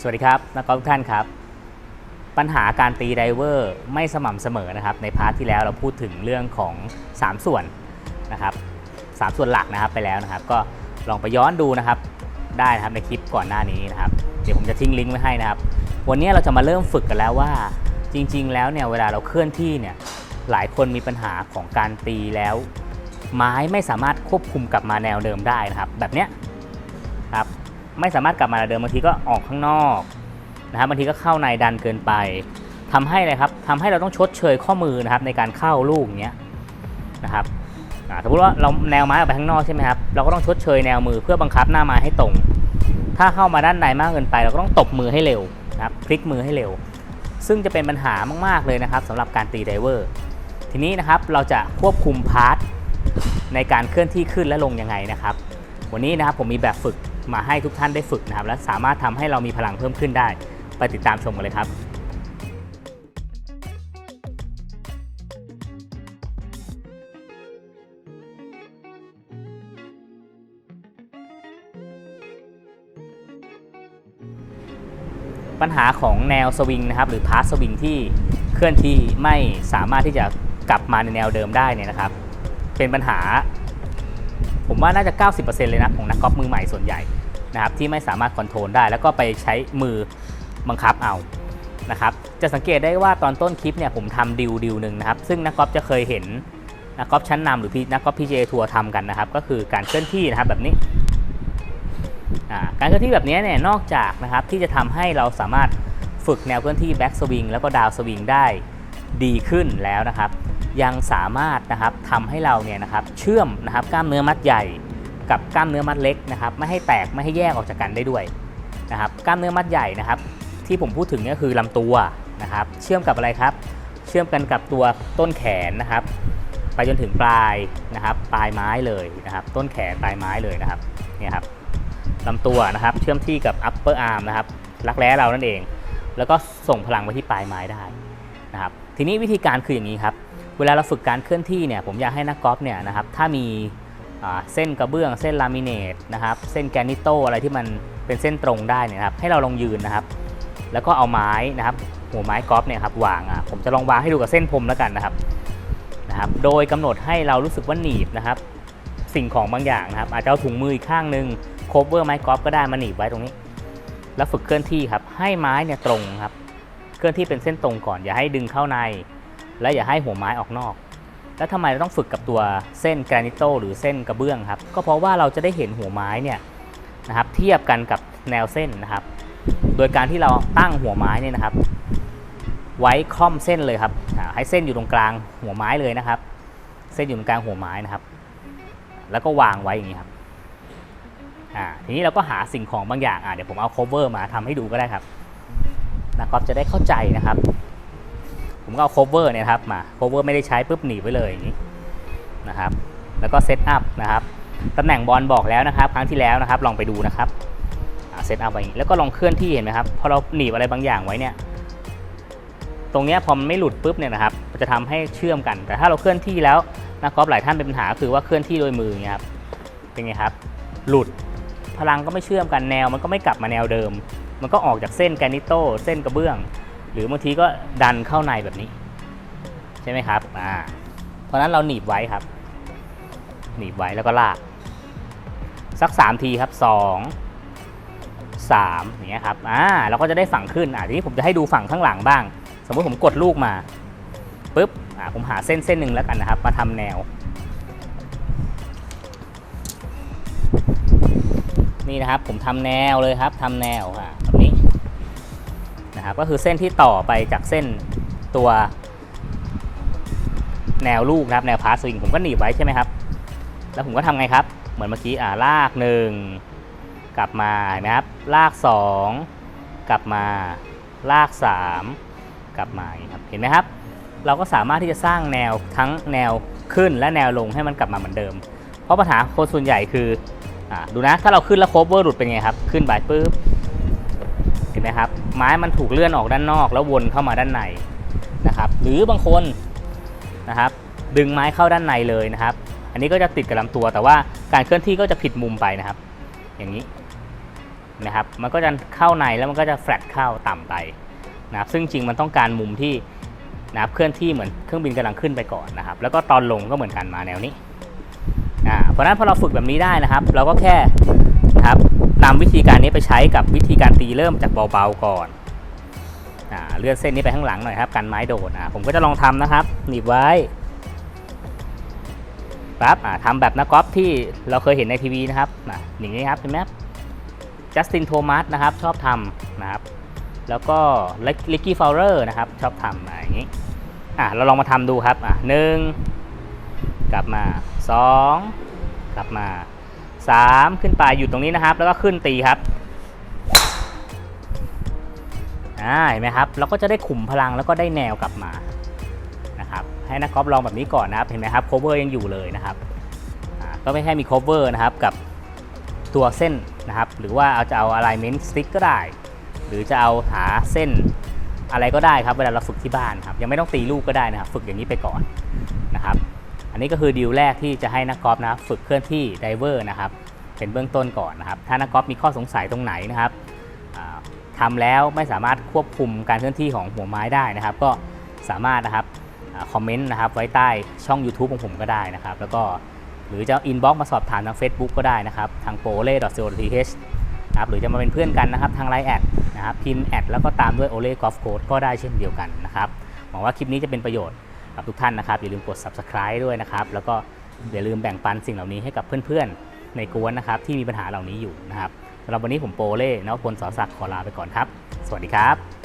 สวัสดีครับนักกอล์ฟทุกท่านครับ ปัญหาการตีไดเวอร์ไม่สม่ำเสมอนะครับ ในพาร์ทที่แล้วเราพูดถึงเรื่องของ 3 ส่วนนะครับสามส่วนหลักนะครับไปแล้วนะครับ ก็ลองไปย้อนดูนะครับได้นะครับในคลิปก่อนหน้านี้นะครับ เดี๋ยวผมจะทิ้งลิงก์ไว้ให้นะครับ วันนี้เราจะมาเริ่มฝึกกันแล้วว่า จริง ๆ แล้วเนี่ยเวลาเราเคลื่อนที่เนี่ยหลายคนมีปัญหาของการตีแล้ว ไม้ไม่สามารถควบคุมกลับมาแนวเดิมได้นะครับ แบบเนี้ยครับ ไม่สามารถกลับมาเดิมบางทีก็ออกข้างนอกนะครับบางทีก็เข้าในดันเกินไปทำให้อะไรครับทำให้เราต้องชดเชยข้อมือนะครับในการเข้าลูกเงี้ยนะครับอ่าสมมติว่าเราแนวไม้ออกไปข้างนอกใช่ไหมครับเราก็ต้องชดเชยแนวมือเพื่อบังคับหน้าไม้ให้ตรง ถ้าเข้ามาด้านในมากเกินไป เราก็ต้องตบมือให้เร็วนะครับพลิกมือให้เร็ว ซึ่งจะเป็นปัญหามากๆเลยนะครับสำหรับการตีไดเวอร์ทีนี้นะครับเราจะควบคุมพาร์ทในการเคลื่อนที่ขึ้นและลงยังไงนะครับ วันนี้นะครับผมมีแบบฝึก มาให้ทุกท่านได้ฝึกนะครับ และสามารถทำให้เรามีพลังเพิ่มขึ้นได้ ไปติดตามชมกันเลยครับปัญหาของแนวสวิงนะครับหรือพาสสวิงที่เคลื่อนที่ไม่สามารถที่จะกลับมาในแนวเดิมได้เนี่ยนะครับ เป็นปัญหา ผมว่าน่าจะ 90%เลยนะของนักกอล์ฟมือใหม่ส่วนใหญ่นะครับที่ไม่สามารถคอนโทรลได้ แล้วก็ไปใช้มือบังคับเอานะครับจะสังเกตได้ว่าตอนต้นคลิปเนี่ยผมทำดิวดิวหนึ่งนะครับซึ่งนักกอล์ฟจะเคยเห็นนักกอล์ฟชั้นนำหรือพี่นักกอล์ฟพีเจทัวร์ทำกันนะครับก็คือการเคลื่อนที่นะครับแบบนี้การเคลื่อนที่แบบนี้เนี่ยนอกจากนะครับที่จะทำให้เราสามารถฝึกแนวเคลื่อนที่แบ็กสวิงแล้วก็ดาวสวิงได้ดีขึ้นแล้วนะครับ ยังสามารถนะครับทำให้เราเนี่ยนะครับเชื่อมนะครับกล้ามเนื้อมัดใหญ่ กับกล้ามเนื้อมัดเล็กนะครับไม่ให้แตกไม่ให้แยกออกจากกันได้ด้วยนะครับกล้ามเนื้อมัดใหญ่นะครับที่ผมพูดถึงนี่คือลำตัวนะครับเชื่อมกับอะไรครับ เชื่อมกันกับตัวต้นแขนนะครับ ไปจนถึงปลายนะครับปลายไม้เลยนะครับ ต้นแขนปลายไม้เลยนะครับเนี่ยครับลำตัวนะครับเชื่อมที่กับ upper arm นะครับรักแร้เรานั่นเอง แล้วก็ส่งพลังไปที่ปลายไม้ได้นะครับทีนี้วิธีการคืออย่างนี้ครับ เวลาเราฝึกการเคลื่อนที่เนี่ยผมอยากให้นักกอล์ฟเนี่ยนะครับถ้ามีเส้นกระเบื้อง เส้นลามิเนตนะครับเส้นแกรนิโตอะไรที่มันเป็นเส้นตรงได้เนี่ยครับให้เราลองยืนนะครับ แล้วก็เอาไม้นะครับหัวไม้กอล์ฟเนี่ยครับวางอะผมจะลองวางให้ดูกับเส้นพรมแล้วกันนะครับนะครับโดยกำหนดให้เรารู้สึกว่าหนีบนะครับ สิ่งของบางอย่างนะครับอาจจะเอาถุงมืออีกข้างหนึ่งโคเวอร์ไม้กอล์ฟก็ได้มาหนีบไว้ตรงนี้ แล้วฝึกเคลื่อนที่ครับให้ไม้เนี่ยตรงครับเคลื่อนที่เป็นเส้นตรงก่อนอย่าให้ดึงเข้าใน และอย่าให้หัวไม้ออกนอก แล้วทำไมเราต้องฝึกกับตัวเส้นแกรนิโตหรือเส้นกระเบื้องครับ ก็เพราะว่าเราจะได้เห็นหัวไม้เนี่ยนะครับเทียบกันกับแนวเส้นนะครับ โดยการที่เราตั้งหัวไม้เนี่ยนะครับ ไว้ค่อมเส้นเลยครับ ให้เส้นอยู่ตรงกลางหัวไม้เลยนะครับ เส้นอยู่ตรงกลางหัวไม้นะครับ แล้วก็วางไว้อย่างนี้ครับทีนี้เราก็หาสิ่งของบางอย่างเดี๋ยวผมเอา cover มาทำให้ดูก็ได้ครับนักกอล์ฟจะได้เข้าใจนะครับ ผมก็เอา cover เนี่ยครับมา cover ไม่ได้ใช้ปุ๊บหนีบไว้เลยอย่างนี้นะครับ แล้วก็เซตอัพนะครับตำแหน่งบอลบอกแล้วนะครับ ครั้งที่แล้วนะครับ ลองไปดูนะครับเซตอัพไว้อย่างนี้แล้วก็ลองเคลื่อนที่เห็นไหมครับพอเราหนีบอะไรบางอย่างไว้เนี่ย ตรงเนี้ยพอมันไม่หลุดปุ๊บเนี่ยนะครับมันจะทำให้เชื่อมกัน แต่ถ้าเราเคลื่อนที่แล้วนักกอล์ฟหลายท่านเป็นปัญหาคือว่าเคลื่อนที่โดยมืออย่างเงี้ยครับเป็นไงครับ หลุดพลังก็ไม่เชื่อมกันแนว มันก็ไม่กลับมาแนวเดิม มันก็ออกจากเส้นแกนิโตเส้นกระเบื้อง หรือบางทีก็ดันเข้าในแบบนี้ ใช่ไหมครับอ่าเพราะนั้นเราหนีบไว้ครับ หนีบไว้แล้วก็ลาก สัก 3 ทีครับ 2 3อย่างเงี้ยครับอ่าเราก็จะได้ฝั่งขึ้นอ่าทีนี้ผมจะให้ดูฝั่งข้างหลังบ้าง สมมติผมกดลูกมาปุ๊บอ่าผมหาเส้นเส้นหนึ่งแล้วกันนะครับ มาทำแนวนี่นะครับผมทำแนวเลยครับทำแนวค่ะ นะครับก็คือเส้นที่ต่อไปจากเส้นตัวแนวลูกนะครับแนวพาสวิงผมก็หนีบไว้ใช่ไหมครับ แล้วผมก็ทำไงครับ เหมือนเมื่อกี้อ่าลากหนึ่งกลับมาเห็นะครับลากสองกลับมาลากสามกลับมาอย่างนี้ครับเห็นไหมครับ เราก็สามารถที่จะสร้างแนวทั้งแนวขึ้นและแนวลงให้มันกลับมาเหมือนเดิม เพราะปัญหาคนส่วนใหญ่คืออดูนะถ้าเราขึ้นแล้วโคเวอร์หลุดเป็นไงครับ ขึ้นไปปุ๊บ มครับไม้มันถูกเลื่อนออกด้านนอก แล้ววนเข้ามาด้านในนะครับหรือบางคนนะครับดึงไม้เข้าด้านในเลยนะครับ อันนี้ก็จะติดกับลำตัว แต่ว่าการเคลื่อนที่ก็จะผิดมุมไปนะครับ อย่างนี้นะครับมันก็จะเข้าในแล้วมันก็จะแฟลตเข้าต่ำไปนะครับซึ่งจริงมันต้องการมุมที่นะครับเคลื่อนที่เหมือนเครื่องบินกำลังขึ้นไปก่อนนะครับ แล้วก็ตอนลงก็เหมือนกันมาแนวนี้อ่าเพราะนั้นพอเราฝึกแบบนี้ได้นะครับ เราก็แค่นะครับ นำวิธีการนี้ไปใช้กับวิธีการตีเริ่มจากเบาๆก่อนอเลื่อนเส้นนี้ไปข้างหลังหน่อยครับกันไม้โดดผมก็จะลองทำนะครับ หนีบไว้ปั๊บอ่าทำแบบนักกอล์ฟที่เราเคยเห็นในทีวีนะครับออย่างนี้ครับเห็นไหมครับจัสตินโทมัสนะครับชอบทำนะครับ แล้วก็ลิกกี้ฟาวเลอร์นะครับชอบทำอย่างนี้อะเราลองมาทำดูครับอะหนึ่งกลับมาสองกลับมา สามขึ้นไปอยู่ตรงนี้นะครับ แล้วก็ขึ้นตีครับอ่าเห็นไหมครับเราก็จะได้ขุมพลังแล้วก็ได้แนวกลับมานะครับให้นักกอล์ฟลองแบบนี้ก่อนนะครับเห็นไหมครับ cover ยังอยู่เลยนะครับอ่าก็ไม่แค่มี cover นะครับกับตัวเส้นนะครับหรือว่าเอาจะเอา alignment stick ก็ได้ หรือจะเอาหาเส้นอะไรก็ได้ครับเวลาเราฝึกที่บ้านครับยังไม่ต้องตีลูกก็ได้นะครับ ฝึกอย่างนี้ไปก่อนนะครับ นนี้ก็คือดีลแรกที่จะให้นักกอล์ฟนะฝึกเคลื่อนที่ไดเวอร์นะครับเป็นเบื้องต้นก่อนนะครับถ้านักกอล์ฟมีข้อสงสัยตรงไหนนะครับอ่าทำแล้วไม่สามารถควบคุมการเคลื่อนที่ของหัวไม้ได้นะครับ ก็สามารถนะครับคอมเมนต์นะครับไว้ใต้ช่อง YouTube ของผมก็ได้นะครับ แล้วก็หรือจะอินบ็อกมาสอบถามทาง Facebook ก็ได้นะครับ ทาง p o l e c o th นะครับหรือจะมาเป็นเพื่อนกันนะครับ ทางไลน์แอดนะครับพิมพ์แอดแล้วก็ตามด้วย o l e Golf Code ก็ได้เช่นเดียวกันนะครับหวังว่าคลิปนี้จะเป็นประโยชน์ กับทุกท่านนะครับ อย่าลืมกด Subscribe ด้วยนะครับ แล้วก็อย่าลืมแบ่งปันสิ่งเหล่านี้ให้กับเพื่อนๆ ในกวนนะครับ ที่มีปัญหาเหล่านี้อยู่นะครับสำหรับวันนี้ผมโปเล่นะพลสอศักดิ์ขอลาไปก่อนครับ สวัสดีครับ